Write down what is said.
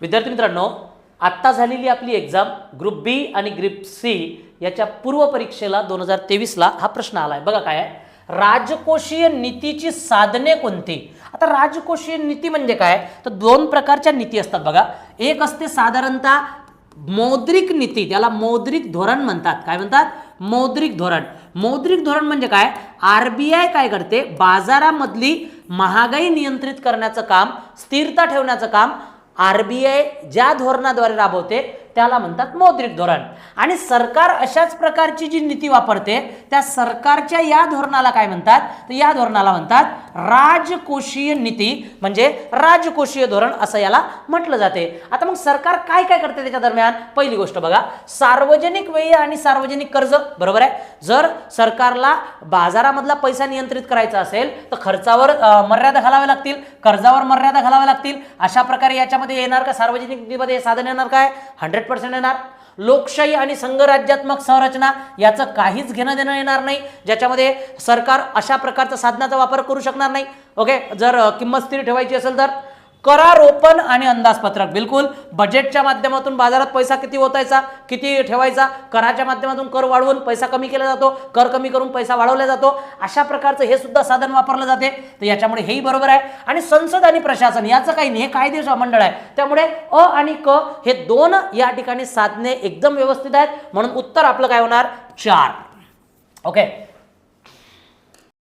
विद्यार्थी मित्रांनो आत्ता झालेली आपली एक्झाम ग्रुप बी आणि ग्रुप सी याच्या पूर्व परीक्षेला दोन हजार तेवीसला हा प्रश्न आला आहे बघा काय आहे. राजकोषीय नीतीची साधने कोणती? आता राजकोषीय नीती म्हणजे काय? तर दोन प्रकारच्या नीती असतात बघा. एक असते साधारणतः मौद्रिक नीती त्याला मौद्रिक धोरण म्हणतात. काय म्हणतात? मौद्रिक धोरण. मौद्रिक धोरण म्हणजे काय? आर बी आय काय करते? बाजारामधली महागाई नियंत्रित करण्याचं काम स्थिरता ठेवण्याचं काम आर बी आय ज्या धोरणाद्वारे राबवते त्याला म्हणतात मौद्रिक धोरण. आणि सरकार अशाच प्रकारची जी नीती वापरते त्या सरकारच्या या धोरणाला काय म्हणतात? तर या धोरणाला म्हणतात राजकोषीय नीती म्हणजे राजकोषीय धोरण असं याला म्हटलं जाते. आता मग सरकार काय काय करते त्याच्या दरम्यान? पहिली गोष्ट बघा सार्वजनिक व्यय आणि सार्वजनिक कर्ज बरोबर आहे? जर सरकारला बाजारामधला पैसा नियंत्रित करायचा असेल तर खर्चावर मर्यादा घालाव्या लागतील. कर्जावर मर्यादा घालाव्या लागतील. अशा प्रकारे याच्यामध्ये येणार का? सार्वजनिक निधीमध्ये साधन येणार काय? हंड्रेड पर्सेंट येणार. लोकशाही आणि संघराज्यात्मक संरचना याचं काहीच घेणं देणं येणार नाही. ज्याच्यामध्ये सरकार अशा प्रकारचा साधनाचा वापर करू शकणार नाही. ओके? जर किंमत स्थिर ठेवायची असेल तर? करारोपण आणि अंदाजपत्रक. बिलकुल बजेटच्या माध्यमातून बाजारात पैसा किती ओतायचा किती ठेवायचा कराच्या माध्यमातून कर वाढवून पैसा कमी केला जातो कर कमी करून पैसा वाढवला जातो अशा प्रकारचं हे सुद्धा साधन वापरलं जाते. तर याच्यामुळे हेही बरोबर आहे. आणि संसद आणि प्रशासन याचं काही नाही हे कायदेश मंडळ आहे. त्यामुळे अ आणि क हे दोन या ठिकाणी साधने एकदम व्यवस्थित आहेत. म्हणून उत्तर आपलं काय होणार? चार. ओके?